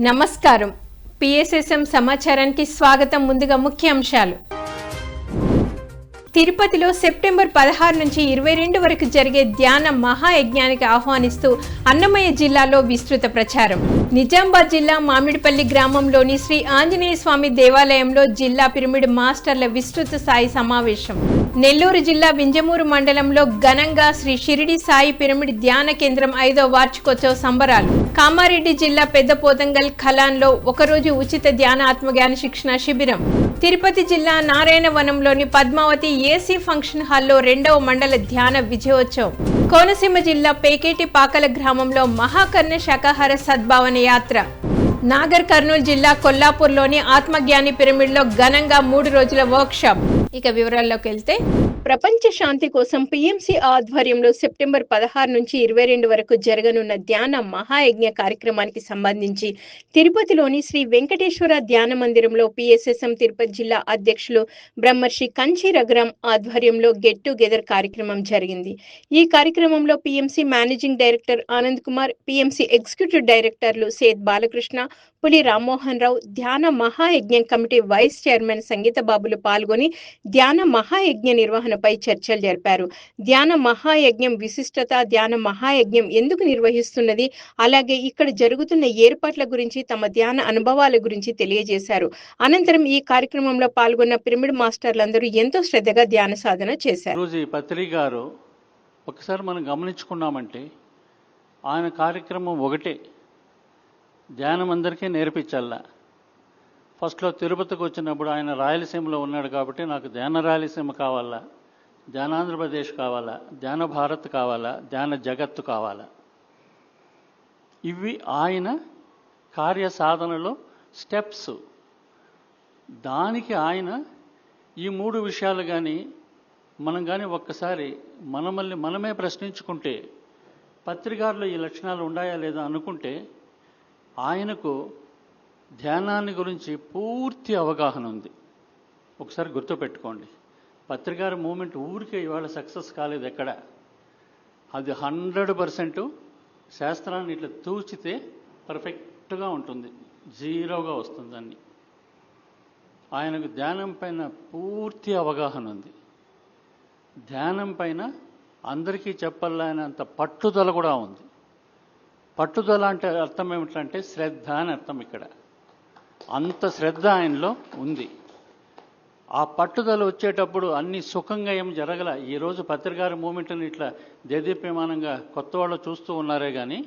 నమస్కారం. పిఎస్ఎస్ఎం సమాచారానికి స్వాగతం. ముందుగా ముఖ్యాంశాలు తిరుపతిలో సెప్టెంబర్ పదహారు నుంచి ఇరవై రెండు వరకు జరిగే ధ్యాన మహాయజ్ఞానికి ఆహ్వానిస్తూ అన్నమయ్య జిల్లాలో విస్తృత ప్రచారం. నిజామాబాద్ జిల్లా మామిడిపల్లి గ్రామంలోని శ్రీ ఆంజనేయ స్వామి దేవాలయంలో జిల్లా పిరమిడ్ మాస్టర్ల విస్తృత స్థాయి సమావేశం. నెల్లూరు జిల్లా వింజమూరు మండలంలో ఘనంగా శ్రీ షిరిడి సాయి పిరమిడ్ ధ్యాన కేంద్రం ఐదో వార్షికోత్సవ సంబరాలు. కామారెడ్డి జిల్లా పెద్ద పోతంగల్ ఖలాన్లో ఒకరోజు ఉచిత ధ్యాన ఆత్మజ్ఞాన శిక్షణ శిబిరం. తిరుపతి జిల్లా నారాయణవనంలోని పద్మావతి ఏసీ ఫంక్షన్ హాల్లో రెండవ మండల ధ్యాన విజయోత్సవం. కోనసీమ జిల్లా పేకేటి పాకల గ్రామంలో మహాకర్ణ శాకాహార సద్భావన యాత్ర. నాగర్ కర్నూలు జిల్లా కొల్లాపూర్లోని ఆత్మజ్ఞాని పిరమిడ్లో ఘనంగా మూడు రోజుల వర్క్షాప్. ఇక వివరాల్లోకి వెళ్తే ప్రపంచ శాంతి కోసం పిఎంసి ఆధ్వర్యంలో సెప్టెంబర్ పదహారు నుంచి ఇరవై రెండు వరకు జరగనున్న ధ్యాన మహాయజ్ఞ కార్యక్రమానికి సంబంధించి తిరుపతిలోని శ్రీ వెంకటేశ్వర ధ్యాన మందిరంలో పిఎస్ఎస్ఎం తిరుపతి జిల్లా అధ్యక్షులు బ్రహ్మర్షి కంచి రఘురాం ఆధ్వర్యంలో గెట్ టుగెదర్ కార్యక్రమం జరిగింది. ఈ కార్యక్రమంలో PMC managing director Anand Kumar PMC executive డైరెక్టర్లు Seth Balakrishna Puli Rammohan Rao Dhyana Mahayagnam committee vice chairman Sangeetha Babulu పాల్గొని ధ్యాన మహాయజ్ఞ నిర్వహణపై చర్చలు జరిపారు. ధ్యాన మహాయజ్ఞం విశిష్టత ధ్యాన మహాయజ్ఞం ఎందుకు నిర్వహిస్తున్నది? అలాగే ఇక్కడ జరుగుతున్న ఏర్పాట్ల గురించి తమ ధ్యాన అనుభవాల గురించి తెలియజేశారు. అనంతరం ఈ కార్యక్రమంలో పాల్గొన్న పిరమిడ్ మాస్టర్లందరూ ఎంతో శ్రద్ధగా ధ్యాన సాధన చేశారు. గారు ఒకసారి మనం గమనించుకున్నామంటే ఆయన కార్యక్రమం ఒకటే. ధ్యానం అందరికీ నేర్పించాల ఫస్ట్లో తిరుపతికి వచ్చినప్పుడు ఆయన రాయలసీమలో ఉన్నాడు కాబట్టి నాకు ధ్యాన రాయలసీమ కావాలా ధ్యానాంధ్రప్రదేశ్ కావాలా ధ్యాన భారత్ కావాలా ధ్యాన జగత్తు కావాలా. ఇవి ఆయన కార్య సాధనలో స్టెప్స్. దానికి ఆయన ఈ మూడు విషయాలు కానీ మనం కానీ ఒక్కసారి మనమల్ని మనమే ప్రశ్నించుకుంటే పత్రికారులు ఈ లక్షణాలు ఉన్నాయా లేదా అనుకుంటే ఆయనకు ధ్యానాన్ని గురించి పూర్తి అవగాహన ఉంది. ఒకసారి గుర్తుపెట్టుకోండి. పత్రికార మూమెంట్ ఊరికే ఇవాళ సక్సెస్ కాలేదు ఎక్కడ? అది హండ్రెడ్ పర్సెంట్ శాస్త్రాన్ని ఇట్లా తూచితే పర్ఫెక్ట్గా ఉంటుంది. జీరోగా వస్తుంది అన్ని. ఆయనకు ధ్యానం పైన పూర్తి అవగాహన ఉంది. ధ్యానం పైన అందరికీ చెప్పలేనంత పట్టుదల కూడా ఉంది. పట్టుదల అంటే అర్థం ఏమిటంటే శ్రద్ధ అని అర్థం ఇక్కడ. అంత శ్రద్ధ ఆయనలో ఉంది. ఆ పట్టుదల వచ్చేటప్పుడు అన్ని సుఖంగా ఏం జరగల. ఈరోజు పత్రికార మూమెంట్ని ఇట్లా దేదీప్యమానంగా కొత్త వాళ్ళు చూస్తూ ఉన్నారే కానీ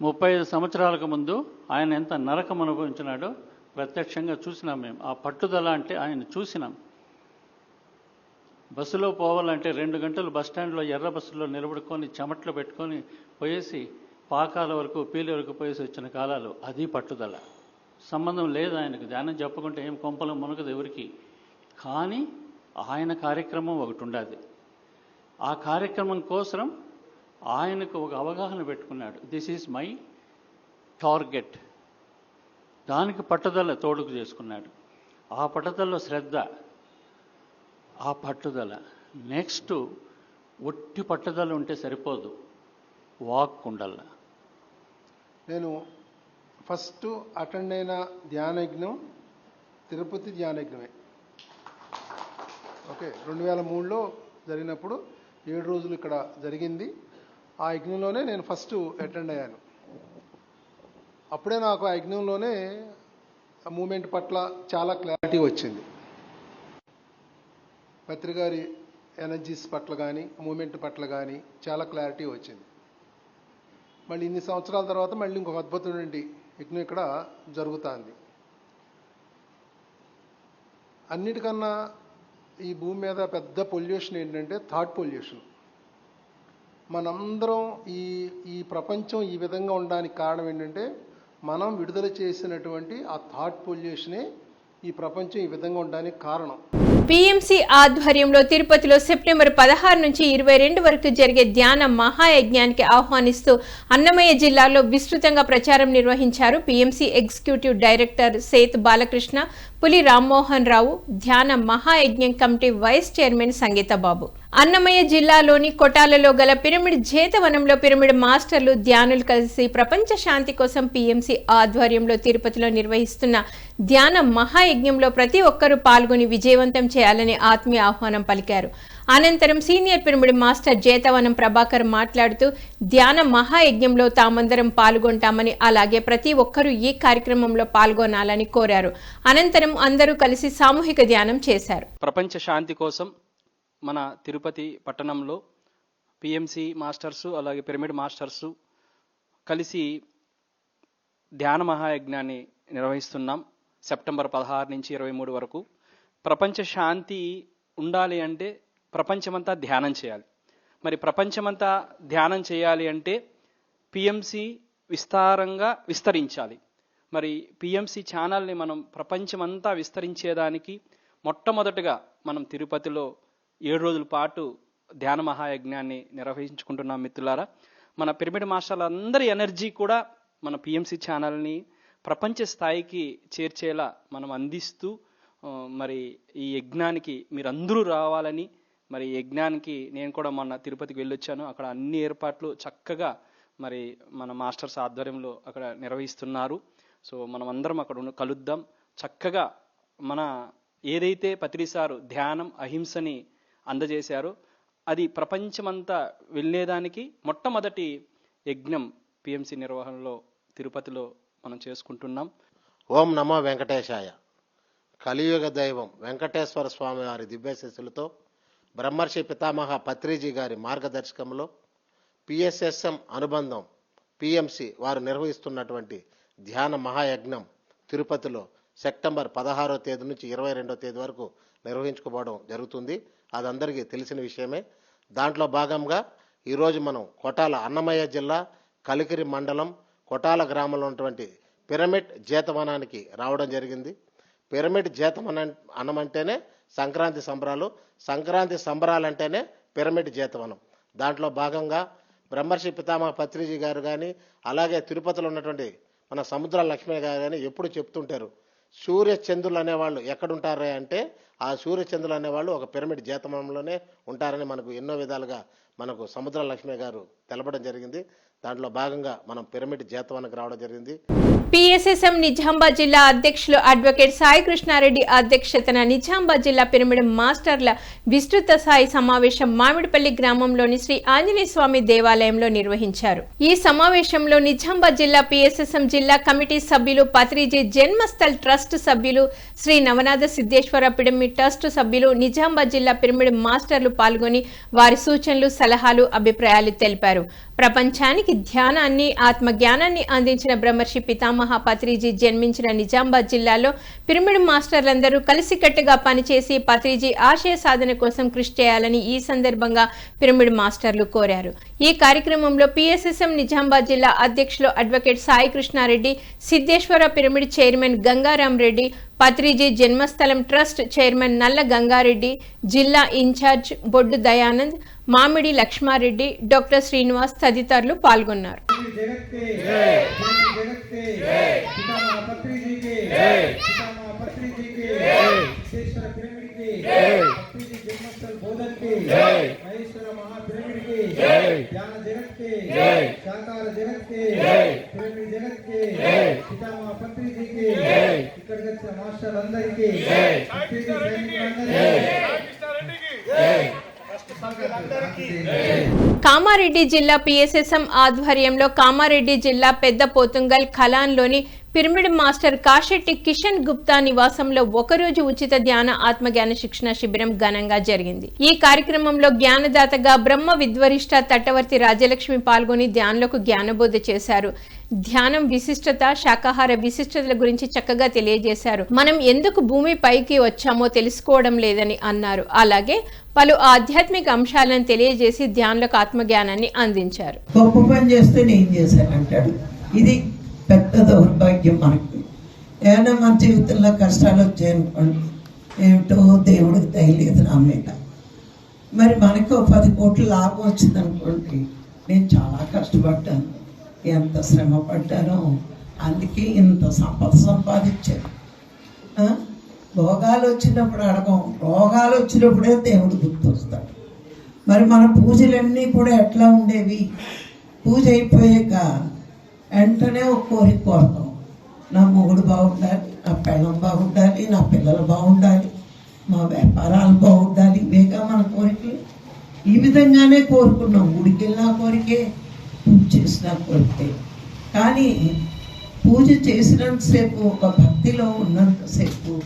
ముప్పై ఐదు సంవత్సరాలకు ముందు ఆయన ఎంత నరకం అనుభవించినాడో ప్రత్యక్షంగా చూసినాం మేము. ఆ పట్టుదల అంటే ఆయన చూసినాం. బస్సులో పోవాలంటే రెండు గంటలు బస్ స్టాండ్లో ఎర్ర బస్సులో నిలబడుకొని చెమట్లు పెట్టుకొని పోయేసి పాకాల వరకు పీలి వరకు పోయేసి వచ్చిన కాలాలు అది పట్టుదల. సంబంధం లేదు ఆయనకు. ధ్యానం చెప్పకుంటే ఏం కొంపలు మునగదు ఎవరికి. కానీ ఆయన కార్యక్రమం ఒకటి ఉండాలి ఆ కార్యక్రమం కోసం ఆయనకు ఒక అవగాహన పెట్టుకున్నాడు. దిస్ ఈజ్ మై టార్గెట్ దానికి పట్టుదల తోడుకు చేసుకున్నాడు. ఆ పట్టుదలలో శ్రద్ధ ఆ పట్టుదల. నెక్స్ట్ ఒట్టి పట్టుదల ఉంటే సరిపోదు. వాక్ ఉండాల నేను ఫస్ట్ అటెండ్ అయిన ధ్యానయజ్ఞం తిరుపతి ధ్యానయజ్ఞమే ఓకే రెండు వేల మూడులో జరిగినప్పుడు ఏడు రోజులు ఇక్కడ జరిగింది. ఆ యజ్ఞంలోనే నేను ఫస్ట్ అటెండ్ అయ్యాను. అప్పుడే నాకు ఆ యజ్ఞంలోనే ఆ మూమెంట్ పట్ల చాలా క్లారిటీ వచ్చింది. పత్రికారి ఎనర్జీస్ పట్ల కానీ మూమెంట్ పట్ల కానీ చాలా క్లారిటీ వచ్చింది. మళ్ళీ ఇన్ని సంవత్సరాల తర్వాత మళ్ళీ ఇంకొక అద్భుతమైన యజ్ఞం ఇక్కడ జరుగుతుంది. అన్నిటికన్నా ఈ భూమి మీద పెద్ద పొల్యూషన్ ఏంటంటే థాట్ పొల్యూషన్. మనందరం ఈ ఈ ప్రపంచం ఈ విధంగా ఉండడానికి కారణం ఏంటంటే మనం విడుదల చేసినటువంటి ఆ థాట్ పొల్యూషనే ఈ ప్రపంచం ఈ విధంగా ఉండడానికి కారణం. పిఎంసి ఆధ్వర్యంలో తిరుపతిలో సెప్టెంబర్ పదహారు నుంచి ఇరవై రెండు వరకు జరిగే ధ్యాన మహాయజ్ఞానికి ఆహ్వానిస్తూ అన్నమయ్య జిల్లాలో విస్తృతంగా ప్రచారం నిర్వహించారు PMC executive director Seth Balakrishna Puli Rammohan Rao ధ్యాన మహాయజ్ఞం committee vice chairman Sangeetha Babu Annamayya జిల్లాలోని కొటాలలో గల పిరమిడ్ జేతవనంలో పిరమిడ్ మాస్టర్లు ధ్యానులు కలిసి ప్రపంచ శాంతి కోసం పిఎంసి ఆధ్వర్యంలో తిరుపతిలో నిర్వహిస్తున్న ధ్యాన మహాయజ్ఞంలో ప్రతి ఒక్కరూ పాల్గొని విజయవంతం చేయాలని ఆత్మీయ ఆహ్వానం పలికారు. అనంతరం senior pyramid master Jetavanam Prabhakar మాట్లాడుతూ ధ్యాన మహాయజ్ఞంలో తామందరం పాల్గొంటామని అలాగే ప్రతి ఒక్కరూ ఈ కార్యక్రమంలో పాల్గొనాలని కోరారు. అనంతరం అందరూ కలిసి సామూహిక ధ్యానం చేశారు. ప్రపంచ శాంతి కోసం మన తిరుపతి పట్టణంలో పిఎంసి మాస్టర్సు అలాగే పిరమిడ్ మాస్టర్సు కలిసి ధ్యాన మహాయజ్ఞాన్ని నిర్వహిస్తున్నాం. సెప్టెంబర్ పదహారు నుంచి ఇరవై మూడు వరకు. ప్రపంచ శాంతి ఉండాలి అంటే ప్రపంచమంతా ధ్యానం చేయాలి. మరి ప్రపంచమంతా ధ్యానం చేయాలి అంటే పిఎంసి విస్తారంగా విస్తరించాలి. మరి పిఎంసి ఛానల్ని మనం ప్రపంచమంతా విస్తరించేదానికి మొట్టమొదటగా మనం తిరుపతిలో ఏడు రోజుల పాటు ధ్యాన మహాయజ్ఞాన్ని నిర్వహించుకుంటున్నాం మిత్రులారా. మన పిరమిడ్ మాస్టర్లందరి ఎనర్జీ కూడా మన పిఎంసి ఛానల్ని ప్రపంచ స్థాయికి చేర్చేలా మనం అందిస్తూ మరి ఈ యజ్ఞానికి మీరందరూ రావాలని మరి యజ్ఞానికి నేను కూడా మొన్న తిరుపతికి వెళ్ళొచ్చాను. అక్కడ అన్ని ఏర్పాట్లు చక్కగా మరి మన మాస్టర్స్ ఆధ్వర్యంలో అక్కడ నిర్వహిస్తున్నారు. సో మనం అందరం అక్కడ కలుద్దాం. చక్కగా మన ఏదైతే పత్రిసారు ధ్యానం అహింసని అందజేశారు. అది ప్రపంచమంతా వెళ్ళేదానికి మొట్టమొదటి యజ్ఞం పిఎంసి నిర్వహణలో తిరుపతిలో మనం చేసుకుంటున్నాం. ఓం నమో వెంకటేశాయ. కలియుగ దైవం వెంకటేశ్వర స్వామి వారి దివ్యశిస్సులతో బ్రహ్మర్షి పితామహ పత్రిజీ గారి మార్గదర్శకంలో పిఎస్ఎస్ఎం అనుబంధం పిఎంసి వారు నిర్వహిస్తున్నటువంటి ధ్యాన మహాయజ్ఞం తిరుపతిలో సెప్టెంబర్ పదహారో తేదీ నుంచి ఇరవై రెండో తేదీ వరకు నిర్వహించుకోవడం జరుగుతుంది. అది అందరికీ తెలిసిన విషయమే. దాంట్లో భాగంగా ఈరోజు మనం కొటాల అన్నమయ్య జిల్లా కలికిరి మండలం కొటాల గ్రామంలో ఉన్నటువంటి పిరమిడ్ జీతవనానికి రావడం జరిగింది. పిరమిడ్ జీతమనం అన్నం అంటేనే సంక్రాంతి సంబరాలు. సంక్రాంతి సంబరాలు అంటేనే పిరమిడ్ జీతవనం. దాంట్లో భాగంగా బ్రహ్మర్షి పితామహ పత్రిజీ గారు కానీ అలాగే తిరుపతిలో ఉన్నటువంటి మన సముద్ర లక్ష్మి గారు కానీ ఎప్పుడు చెప్తుంటారు. సూర్య చంద్రులు అనేవాళ్ళు ఎక్కడుంటారు అంటే ఆ సూర్య చంద్రులు అనేవాళ్ళు ఒక పిరమిడ్ జీతమంలోనే ఉంటారని మనకు ఎన్నో విధాలుగా మనకు సముద్ర లక్ష్మి గారు తెలపడం జరిగింది. దాంట్లో భాగంగా మనం పిరమిడ్ జీతవనకు రావడం జరిగింది. పిఎస్ఎస్ఎం నిజామాబాద్ జిల్లా అధ్యక్షులు అడ్వకేట్ సాయి కృష్ణారెడ్డి అధ్యక్షతన నిజామాబాద్ జిల్లా పిరమిడ్ మాస్టర్ల విస్తృత స్థాయి సమావేశం మామిడిపల్లి గ్రామంలోని శ్రీ ఆంజనేయ స్వామి దేవాలయంలో నిర్వహించారు. ఈ సమావేశంలో నిజామాబాద్ జిల్లా పిఎస్ఎస్ఎం జిల్లా కమిటీ సభ్యులు పత్రిజీ జన్మస్థల్ ట్రస్ట్ సభ్యులు శ్రీ నవనాథ సిద్ధేశ్వర పిరమిడ్ ట్రస్ట్ సభ్యులు నిజామాబాద్ జిల్లా పిరమిడ్ మాస్టర్లు పాల్గొని వారి సూచనలు సలహాలు అభిప్రాయాలు తెలిపారు. ప్రపంచానికి ధ్యానాన్ని ఆత్మ జ్ఞానాన్ని అందించిన బ్రహ్మర్షి పితామహ పత్రిజీ జన్మించిన నిజామాబాద్ జిల్లాలో పిరమిడ్ మాస్టర్లందరూ కలిసికట్టుగా పనిచేసి పత్రిజీ ఆశయ సాధన కోసం కృషి చేయాలని ఈ సందర్భంగా పిరమిడ్ మాస్టర్లు కోరారు. ఈ కార్యక్రమంలో పిఎస్ఎస్ఎం నిజామాబాద్ జిల్లా అధ్యక్షులు advocate Sai Krishnareddy Siddheshwara pyramid chairman Gangaram Reddy Patriji జన్మస్థలం ట్రస్ట్ చైర్మన్ నల్ల గంగారెడ్డి జిల్లా ఇన్ఛార్జ్ బొడ్డు దయానంద్ మామిడి లక్ష్మారెడ్డి డాక్టర్ శ్రీనివాస్ తదితరులు పాల్గొన్నారు. కామారెడ్డి జిల్లా పిఎస్ఎస్ఎం ఆధ్వర్యంలో కామారెడ్డి జిల్లా పెద్ద పోతుంగల్ కలాన్లోని లోని పిరమిడ్ మాస్టర్ కాశెట్టి కిషన్ గుప్తా నివాసంలో ఒకరోజు ఉచిత ధ్యాన ఆత్మజ్ఞాన శిక్షణ శిబిరం ఘనంగా జరిగింది. ఈ కార్యక్రమంలో జ్ఞానదాతగా బ్రహ్మ విద్వరిష్ట తట్టవర్తి రాజలక్ష్మి పాల్గొని ధ్యానులకు జ్ఞానబోధ చేశారు. ధ్యానం విశిష్టత శాకాహార విశిష్టతల గురించి చక్కగా తెలియజేశారు. మనం ఎందుకు భూమి పైకి వచ్చామో తెలుసుకోవడం లేదని అన్నారు. అలాగే పలు ఆధ్యాత్మిక అంశాలను తెలియజేసి ధ్యానులకు ఆత్మజ్ఞానాన్ని అందించారు. గొప్ప పని చేస్తే నేను చేశానంటాడు ఇది పెద్ద దౌర్భాగ్యం మనకి. ఏమైనా మన జీవితంలో కష్టాలు వచ్చాయనుకోండి ఏమిటో దేవుడికి దయలేదు నా మీద. మరి మనకు పది కోట్ల లాభం వచ్చిందనుకోండి నేను చాలా కష్టపడ్డాను. ఎంత శ్రమ పడ్డానో అందుకే ఇంత సంపద సంపాదించాను. భోగాలు వచ్చినప్పుడు అడగం. రోగాలు వచ్చినప్పుడే దేవుడు గుర్తొస్తాడు. మరి మన పూజలన్నీ కూడా ఎట్లా ఉండేవి? పూజ అయిపోయాక వెంటనే ఒక కోరిక కోరుతాం నా మొగుడు బాగుండాలి నా పెళ్ళం బాగుండాలి నా పిల్లలు బాగుండాలి మా వ్యాపారాలు బాగుండాలి. ఇవేగా మన కోరికలు. ఈ విధంగానే కోరుకున్నాం. గుడికి కోరికే పూజ చేసిన కోరికే. కానీ పూజ చేసినంతసేపు ఒక భక్తిలో ఉన్నంతసేపు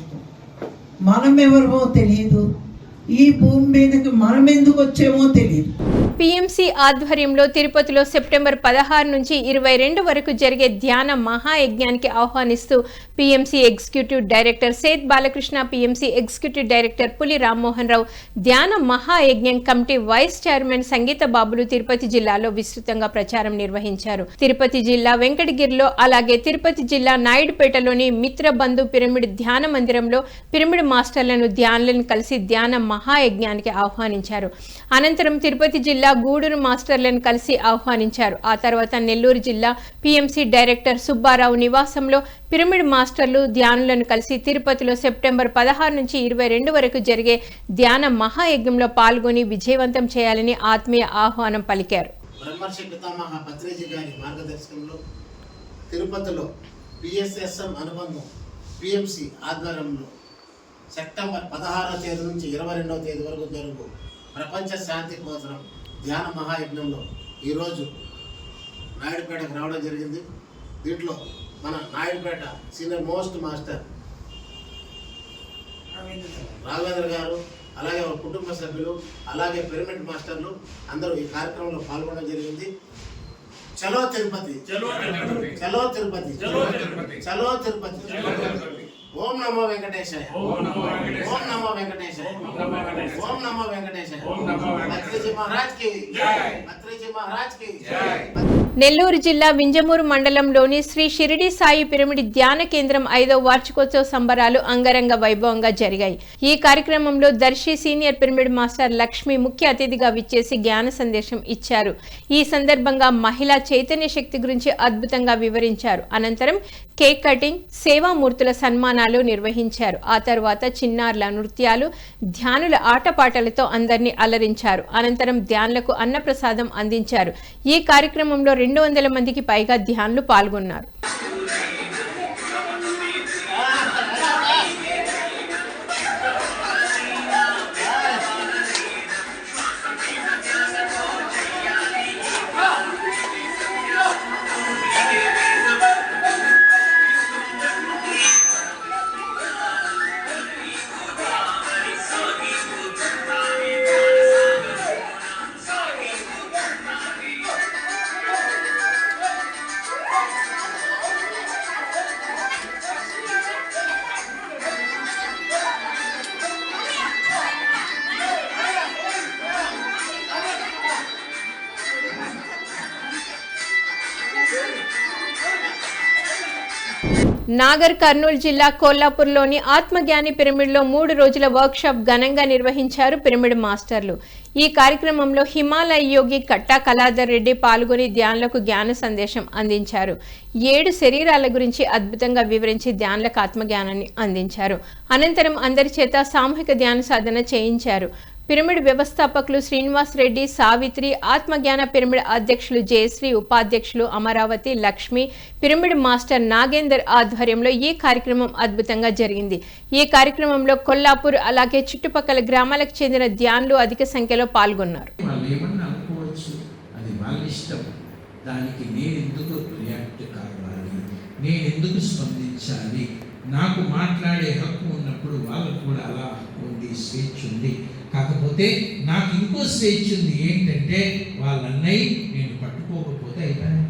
మనం ఎవరమో తెలియదు. ఈ భూమి మీదకి మనం ఎందుకు వచ్చామో తెలియదు పిఎంసి ఆధ్వర్యంలో తిరుపతిలో సెప్టెంబర్ పదహారు నుంచి ఇరవై రెండు వరకు జరిగే ధ్యాన మహాయజ్ఞానికి ఆహ్వానిస్తూ PMC executive director Seth Balakrishna PMC executive director Puli Rammohan Rao Dhyana Mahayagnam committee vice chairman Sangeetha Babulu Tirupati జిల్లాలో విస్తృతంగా ప్రచారం నిర్వహించారు. తిరుపతి జిల్లా వెంకటగిరిలో అలాగే తిరుపతి జిల్లా నాయుడుపేటలోని మిత్ర బంధు పిరమిడ్ ధ్యాన మందిరంలో పిరమిడ్ మాస్టర్లను ధ్యానులను కలిసి ధ్యాన మహాయజ్ఞానికి ఆహ్వానించారు. అనంతరం తిరుపతి జిల్లా గూడూరు మాస్టర్లను కలిసి ఆహ్వానించారు. ఆ తర్వాత నెల్లూరు జిల్లా పిఎంసి డైరెక్టర్ సుబ్బారావు నివాసంలో పిరమిడ్ మాస్టర్లు ధ్యానులను కలిసి తిరుపతిలో సెప్టెంబర్ పదహారు నుంచి ఇరవై రెండు వరకు జరిగే ధ్యాన మహాయజ్ఞంలో పాల్గొని విజయవంతం చేయాలని ఆత్మీయ ఆహ్వానం పలికారు. బ్రహ్మర్షి పితామహ పత్రిజీ గారి మార్గదర్శకంలో తిరుపతిలో పిఎస్ఎస్ఎం అనుబంధం పిఎంసి ఆధ్వర్యంలో సెప్టెంబర్ పదహారవ తేదీ నుంచి ఇరవై రెండవ తేదీ వరకు జరుగు ప్రపంచ శాంతి కోసం ధ్యాన మహాయజ్ఞంలో ఈరోజు నాయుడుపేటకు రావడం జరిగింది. దీంట్లో మన Naidupeta senior most master Raghavendra గారు అలాగే వారి కుటుంబ సభ్యులు అలాగే పిరమిడ్ మాస్టర్లు అందరూ ఈ కార్యక్రమంలో పాల్గొనడం జరిగింది. చలో తిరుపతి. చలో తిరుపతి. చలో తిరుపతి. చలో తిరుపతి. ఓం నమో వెంకటేశాయ. ఓం నమో వెంకటేశాయ. ఓం నమో వెంకటేశాయ. భద్రజీ మహారాజ్కి. భద్రజీ మహారాజ్కి. నెల్లూరు జిల్లా వింజమూరు మండలంలోని శ్రీ షిరిడి సాయి పిరమిడ్ ధ్యాన కేంద్రం ఐదో వార్షికోత్సవ సంబరాలు అంగరంగ వైభవంగా జరిగాయి. ఈ కార్యక్రమంలో Darsi senior pyramid master Lakshmi ముఖ్య అతిథిగా విచ్చేసి జ్ఞాన సందేశం ఇచ్చారు. ఈ సందర్భంగా మహిళా చైతన్య శక్తి గురించి అద్భుతంగా వివరించారు. అనంతరం కేక్ కటింగ్ సేవామూర్తుల సన్మానాలు నిర్వహించారు. ఆ తర్వాత చిన్నారుల నృత్యాలు ధ్యానుల ఆటపాటలతో అందరినీ అలరించారు. అనంతరం ధ్యానులకు అన్నప్రసాదం అందించారు. ఈ కార్యక్రమంలో రెండు వందల మందికి పైగా ధ్యానులు పాల్గొన్నారు. నాగర్ కర్నూలు జిల్లా కోల్లాపూర్లోని ఆత్మజ్ఞాని పిరమిడ్లో మూడు రోజుల వర్క్షాప్ ఘనంగా నిర్వహించారు పిరమిడ్ మాస్టర్లు. ఈ కార్యక్రమంలో హిమాలయ యోగి కట్టా కళాధర్ రెడ్డి పాల్గొని ధ్యానులకు జ్ఞాన సందేశం అందించారు. ఏడు శరీరాల గురించి అద్భుతంగా వివరించి ధ్యానులకు ఆత్మజ్ఞానాన్ని అందించారు. అనంతరం అందరి చేత సామూహిక ధ్యాన సాధన చేయించారు. పిరమిడ్ వ్యవస్థాపకులు శ్రీనివాస్ రెడ్డి సావిత్రి ఆత్మజ్ఞాన పిరమిడ్ అధ్యక్షులు జయశ్రీ ఉపాధ్యక్షులు అమరావతి లక్ష్మి పిరమిడ్ మాస్టర్ నాగేందర్ ఆధ్వర్యంలో ఈ కార్యక్రమం అద్భుతంగా జరిగింది. ఈ కార్యక్రమంలో కొల్లాపూర్ అలాగే చుట్టుపక్కల గ్రామాలకు చెందిన ధ్యానులు అధిక సంఖ్యలో పాల్గొన్నారు. దానికి నేను ఎందుకు రియాక్ట్ కావాలి? నేను ఎందుకు స్పందించాలి? నాకు మాట్లాడే హక్కు ఉన్నప్పుడు వాళ్ళకు కూడా అలా హక్కు ఉంది స్వేచ్ఛ ఉంది. కాకపోతే నాకు ఇంకో స్వేచ్ఛ ఉంది. ఏంటంటే వాళ్ళ అన్నయ్య నేను పట్టుకోకపోతే అయిపోయాను.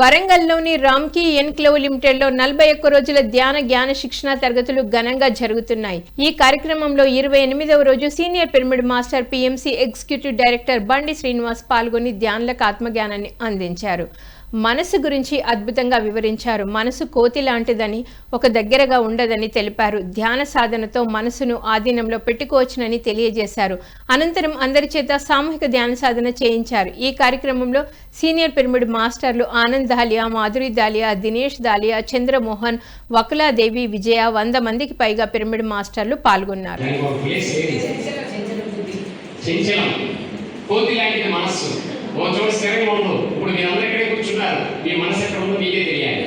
వరంగల్లోని రామ్కీ ఎన్క్లేవ్ లిమిటెడ్లో నలభై ఒక్క రోజుల ధ్యాన జ్ఞాన శిక్షణ తరగతులు ఘనంగా జరుగుతున్నాయి. ఈ కార్యక్రమంలో ఇరవై ఎనిమిదవ రోజు senior pyramid master PMC executive director Bandi Srinivas పాల్గొని ధ్యానులకు ఆత్మజ్ఞానాన్ని అందించారు. మనసు గురించి అద్భుతంగా వివరించారు. మనసు కోతి లాంటిదని ఒక దగ్గరగా ఉండదని తెలిపారు. ధ్యాన సాధనతో మనసును ఆధీనంలో పెట్టుకోవచ్చునని తెలియజేశారు. అనంతరం అందరి చేత సామూహిక ధ్యాన సాధన చేయించారు. ఈ కార్యక్రమంలో సీనియర్ పిరమిడ్ మాస్టర్లు ఆనంద్ దాలియా మాధురి దాలియా దినేష్ దాలియా చంద్రమోహన్ వకులాదేవి విజయ వంద మందికి పైగా పిరమిడ్ మాస్టర్లు పాల్గొన్నారు. కోతి లాంటిది మనస్సు. ఓ చోటు స్థిరంగా ఉండదు ఇప్పుడు మీరందరూ చూస్తున్నారు. మీ మనసు ఎక్కడ ఉందో మీకే తెలియాలి.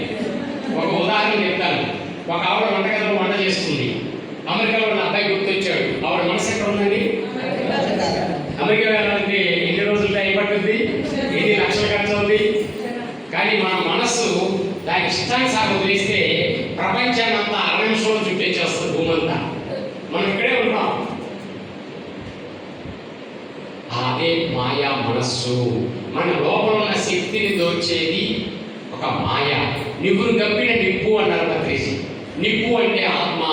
ఒక ఉదాహరణ చెప్తాను. ఒక ఆవిడ వంటగదిలో వంట చేస్తుంది. అమెరికాలో ఉన్న అబ్బాయి గుర్తొచ్చాడు. ఆవిడ మనసు ఎక్కడ ఉందండి? అమెరికా వెళ్ళాలంటే ఎన్ని రోజులు టైం పట్టుద్ది? ఎన్ని లక్షలు ఖర్చు కానీ మన మనస్సు దాని ఇష్టానుసారం వదిలేస్తే ప్రపంచాన్ని అంతా అర నిమిషంలో చుట్టేసేస్తుంది భూమంతా మనం ఇక్కడే ఉన్నాం అదే మాయా మనస్సు. మన లోపల ఉన్న శక్తిని దోచేది ఒక మాయ. నిప్పును కప్పిన నిప్పు అన్నారు పత్రిసి నిప్పు అంటే ఆత్మ.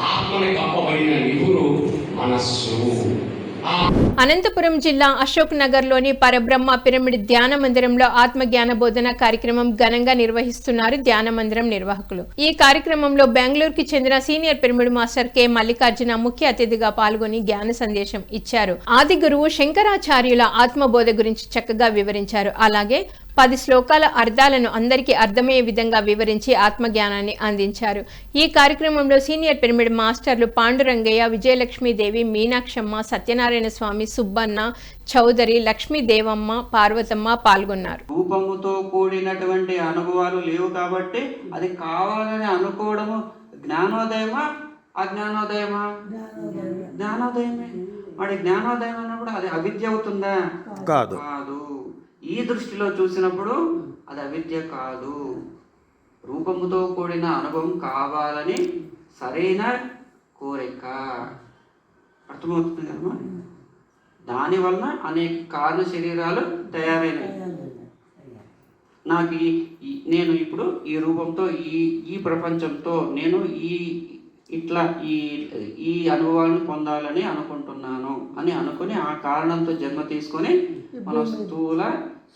ఆత్మని కప్పబడిన నిపురు మనస్సు. అనంతపురం జిల్లా అశోక్ నగర్లోని పరబ్రహ్మ పిరమిడ్ ధ్యాన మందిరంలో ఆత్మ జ్ఞాన బోధన కార్యక్రమం ఘనంగా నిర్వహిస్తున్నారు ధ్యాన మందిరం నిర్వాహకులు. ఈ కార్యక్రమంలో బెంగళూరుకి చెందిన senior pyramid master K. Mallikarjuna ముఖ్య అతిథిగా పాల్గొని జ్ఞాన సందేశం ఇచ్చారు. ఆది గురువు శంకరాచార్యుల ఆత్మబోధ గురించి చక్కగా వివరించారు. అలాగే పది శ్లోకాల అర్థాలను అందరికీ అర్థమయ్యే విధంగా వివరించి ఆత్మజ్ఞానాన్ని అందించారు. ఈ కార్యక్రమంలో సీనియర్ పిరమిడ్ మాస్టర్లు పాండురంగయ్య విజయలక్ష్మీదేవి మీనాక్షమ్మ సత్యనారాయణ స్వామి సుబ్బన్న చౌదరి లక్ష్మీదేవమ్మ పార్వతమ్మ పాల్గొన్నారు. రూపముతో కూడినటువంటి అనుభవాలు లేవు కాబట్టి అది కావాలని అనుకోవడము జ్ఞానోదయమా అజ్ఞానోదయమా? జ్ఞానోదయమే. మరి జ్ఞానోదయం అన్నప్పుడు అది అవిద్య అవుతుందా? కాదు. కాదు. ఈ దృష్టిలో చూసినప్పుడు అది అవిద్య కాదు. రూపముతో కూడిన అనుభవం కావాలని సరైన కోరిక. అర్థమవుతుంది కదమ్మా దానివల్ల అనేక కారణ శరీరాలు తయారైనవి. నాకు ఈ- నేను ఇప్పుడు ఈ రూపంతో ఈ ఈ ప్రపంచంతో నేను ఈ ఇట్లా ఈ ఈ అనుభవాన్ని పొందాలని అనుకుంటున్నాను అని అనుకుని ఆ కారణంతో జన్మ తీసుకొని మనం స్థూల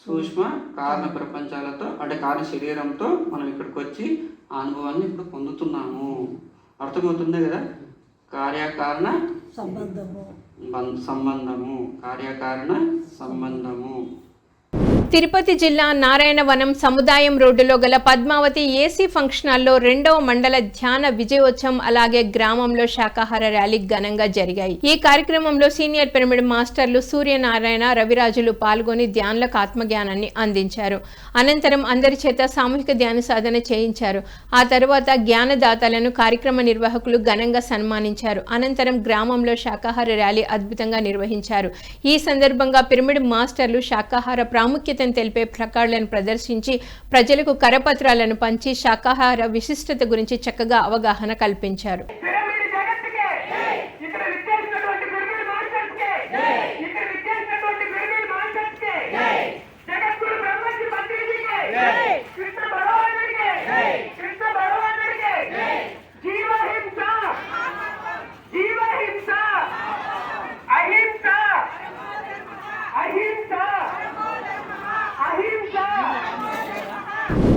సూక్ష్మ కారణ ప్రపంచాలతో అంటే కారణ శరీరంతో మనం ఇక్కడికి వచ్చి ఆ అనుభవాన్ని ఇప్పుడు పొందుతున్నాము. అర్థమవుతుంది కదా? కార్యకారణ బం- సంబంధము. కార్యకారణ సంబంధము. తిరుపతి జిల్లా నారాయణవనం సముదాయం రోడ్డులో గల పద్మావతి ఏసీ ఫంక్షన్ హాల్లో రెండవ మండల ధ్యాన విజయోత్సవం అలాగే గ్రామంలో శాకాహార ర్యాలీ ఘనంగా జరిగాయి. ఈ కార్యక్రమంలో సీనియర్ పిరమిడ్ మాస్టర్లు సూర్యనారాయణ రవిరాజులు పాల్గొని ధ్యానులకు ఆత్మజ్ఞానాన్ని అందించారు. అనంతరం అందరి చేత సామూహిక ధ్యాన సాధన చేయించారు. ఆ తర్వాత జ్ఞానదాతలను కార్యక్రమ నిర్వాహకులు ఘనంగా సన్మానించారు. అనంతరం గ్రామంలో శాకాహార ర్యాలీ అద్భుతంగా నిర్వహించారు. ఈ సందర్భంగా పిరమిడ్ మాస్టర్లు శాకాహార ప్రాముఖ్యతను తెలిపే ప్లకార్డులను ప్రదర్శించి ప్రజలకు కరపత్రాలను పంచి శాకాహార విశిష్టత గురించి చక్కగా అవగాహన కల్పించారు.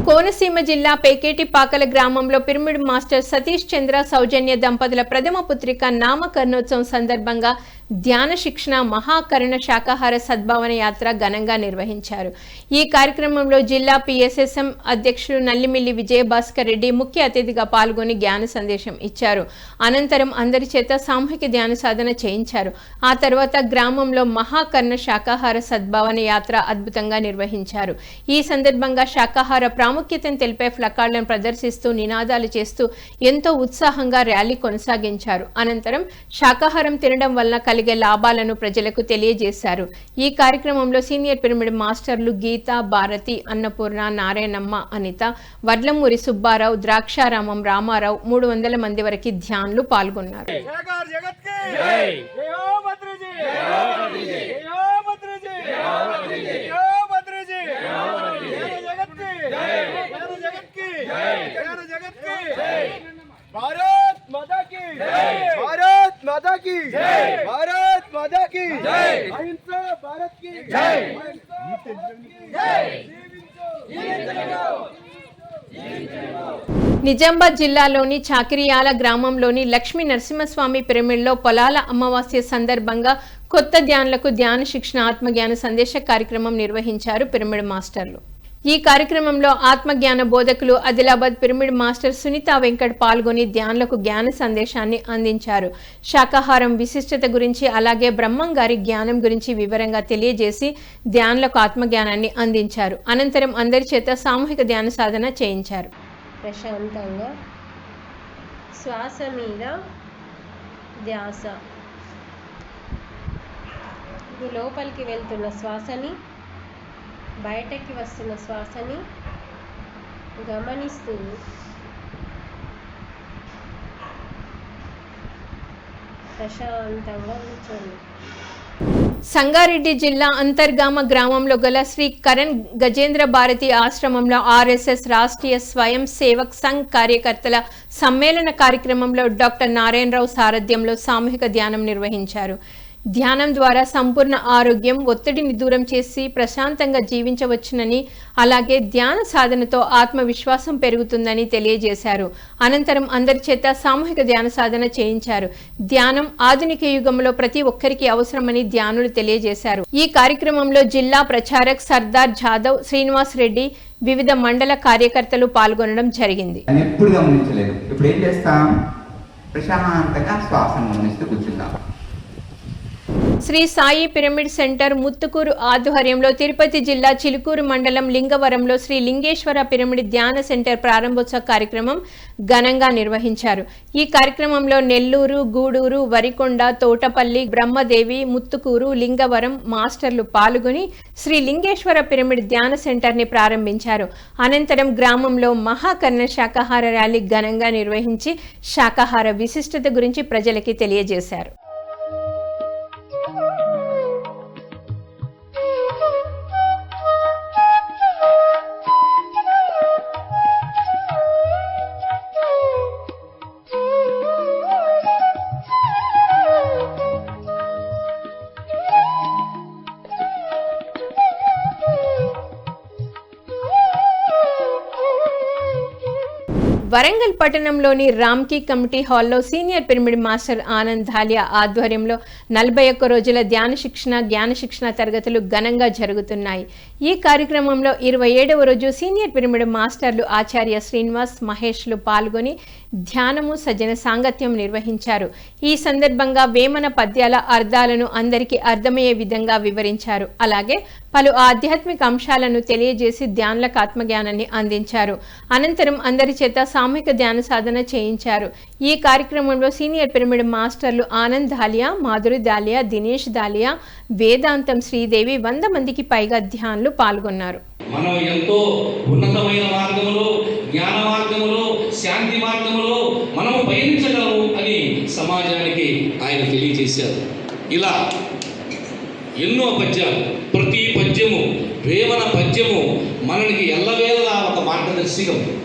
కోనసీమ జిల్లా పేకేటిపాకల గ్రామంలో పిరమిడ్ మాస్టర్ సతీష్ చంద్ర సౌజన్య దంపతుల ప్రథమ పుత్రిక నామకరణోత్సవం సందర్భంగా ధ్యాన శిక్షణ మహాకరుణ శాకాహార సద్భావన యాత్ర ఘనంగా నిర్వహించారు. ఈ కార్యక్రమంలో జిల్లా పిఎస్ఎస్ఎం అధ్యక్షుడు నల్లిమిల్లి విజయభాస్కర్ రెడ్డి ముఖ్య అతిథిగా పాల్గొని జ్ఞాన సందేశం ఇచ్చారు. అనంతరం అందరి చేత సామూహిక ధ్యాన సాధన చేయించారు. ఆ తర్వాత గ్రామంలో మహాకర్ణ శాకాహార సద్భావన యాత్ర అద్భుతంగా నిర్వహించారు. ఈ సందర్భంగా శాకాహార ప్రాముఖ్యతను తెలిపే ఫ్లకార్డులను ప్రదర్శిస్తూ నినాదాలు చేస్తూ ఎంతో ఉత్సాహంగా ర్యాలీ కొనసాగించారు. అనంతరం శాకాహారం తినడం వల్ల కలిగే లాభాలను ప్రజలకు తెలియజేశారు ఈ కార్యక్రమంలో సీనియర్ పిరమిడ్ మాస్టర్లు గీత భారతి అన్నపూర్ణ నారాయణమ్మ అనిత వడ్లమూరి సుబ్బారావు ద్రాక్షారామం రామారావు మూడు వందల మంది వరకు ధ్యాన్లు పాల్గొన్నారు भारत माता की भारत माता की भारत माता की अहिंसा भारत की अहिंसा भारत की నిజామాబాద్ జిల్లాలోని చాకిరియాల గ్రామంలోని లక్ష్మీ నరసింహస్వామి పిరమిడ్లో పొలాల అమావాస్య సందర్భంగా కొత్త ధ్యానులకు ధ్యాన శిక్షణ ఆత్మజ్ఞాన సందేశ కార్యక్రమం నిర్వహించారు పిరమిడ్ మాస్టర్లు ఈ కార్యక్రమంలో ఆత్మజ్ఞాన బోధకులు ఆదిలాబాద్ పిరమిడ్ మాస్టర్ సునీత వెంకట్ పాల్గొని ధ్యానులకు జ్ఞాన సందేశాన్ని అందించారు. శాకాహారం విశిష్టత గురించి అలాగే బ్రహ్మం గారి జ్ఞానం గురించి వివరంగా తెలియజేసి ధ్యానులకు ఆత్మజ్ఞానాన్ని అందించారు. అనంతరం అందరి చేత సామూహిక ధ్యాన సాధన చేయించారు. ప్రశాంతంగా శ్వాస మీద ధ్యాస. లోపలికి వెళ్తున్న శ్వాసని బయటకి వస్తున్న శ్వాసని గమనిస్తూ ప్రశాంతంగా కూర్చోండి. సంగారెడ్డి జిల్లా అంతర్గామ గ్రామంలో గల శ్రీ కరణ్ గజేంద్ర భారతి ఆశ్రమంలో ఆర్ఎస్ఎస్ రాష్ట్రీయ స్వయం సేవక్ సంఘ్ కార్యకర్తల సమ్మేళన కార్యక్రమంలో డాక్టర్ నారాయణరావు సారథ్యంలో సామూహిక ధ్యానం నిర్వహించారు. ధ్యానం ద్వారా సంపూర్ణ ఆరోగ్యం ఒత్తిడిని దూరం చేసి ప్రశాంతంగా జీవించవచ్చునని అలాగే ధ్యాన సాధనతో ఆత్మవిశ్వాసం పెరుగుతుందని తెలియజేశారు. అనంతరం అందరి చేత సామూహిక ధ్యాన సాధన చేయించారు. ధ్యానం ఆధునిక యుగంలో ప్రతి ఒక్కరికి అవసరమని ధ్యానులు తెలియజేశారు. ఈ కార్యక్రమంలో జిల్లా ప్రచారక్ సర్దార్ జాదవ్ శ్రీనివాస్ రెడ్డి వివిధ మండల కార్యకర్తలు పాల్గొనడం జరిగింది. ఎప్పుడు గమనించలేదు. ఇప్పుడు ఏం చేస్తాం? ప్రశాంతంగా శ్వాసను గమనిస్తూ కూర్చుందాం. శ్రీ సాయి పిరమిడ్ సెంటర్ ముత్తుకూరు ఆధ్వర్యంలో తిరుపతి జిల్లా చిలుకూరు మండలం లింగవరంలో శ్రీ లింగేశ్వర పిరమిడ్ ధ్యాన సెంటర్ ప్రారంభోత్సవ కార్యక్రమం ఘనంగా నిర్వహించారు. ఈ కార్యక్రమంలో నెల్లూరు గూడూరు వరికొండ తోటపల్లి బ్రహ్మదేవి ముత్తుకూరు లింగవరం మాస్టర్లు పాల్గొని శ్రీ లింగేశ్వర పిరమిడ్ ధ్యాన సెంటర్ని ప్రారంభించారు. అనంతరం గ్రామంలో మహాకర్ణ శాకాహార ర్యాలీ ఘనంగా నిర్వహించి శాకాహార విశిష్టత గురించి ప్రజలకి తెలియజేశారు. వరంగల్ పట్టణంలోని రామ్కీ కమిటీ హాల్లో senior pyramid master Anand Dhalia ఆధ్వర్యంలో నలభై ఒక్క రోజుల ధ్యాన శిక్షణ జ్ఞాన శిక్షణ తరగతులు ఘనంగా జరుగుతున్నాయి. ఈ కార్యక్రమంలో ఇరవై ఏడవ రోజు సీనియర్ పిరమిడ్ మాస్టర్లు ఆచార్య శ్రీనివాస్ మహేష్లు పాల్గొని ధ్యానము సజ్జన సాంగత్యం నిర్వహించారు. ఈ సందర్భంగా వేమన పద్యాల అర్థాలను అందరికీ అర్థమయ్యే విధంగా వివరించారు. అలాగే పలు ఆధ్యాత్మిక అంశాలను తెలియజేసి ధ్యానులకు ఆత్మజ్ఞానాన్ని అందించారు. అనంతరం అందరి చేత సామూహిక ధ్యాన సాధన చేయించారు. ఈ కార్యక్రమంలో సీనియర్ పిరమిడ్ మాస్టర్లు ఆనంద్ దాలియా మాధురి దాలియా దినేష్ దాలియా వేదాంతం శ్రీదేవి వంద మందికి పైగా ధ్యానులు పాల్గొన్నారు. మనం ఎంతో ఉన్నతమైన మార్గములో జ్ఞాన మార్గములో శాంతి మార్గములో మనం పయనించగలము అని సమాజానికి ఆయన తెలియజేశారు. ఇలా ఎన్నో పద్యాలు ప్రతి పద్యము ప్రేమన పద్యము మనకి ఎల్లవేళలా ఒక మార్గదర్శకం.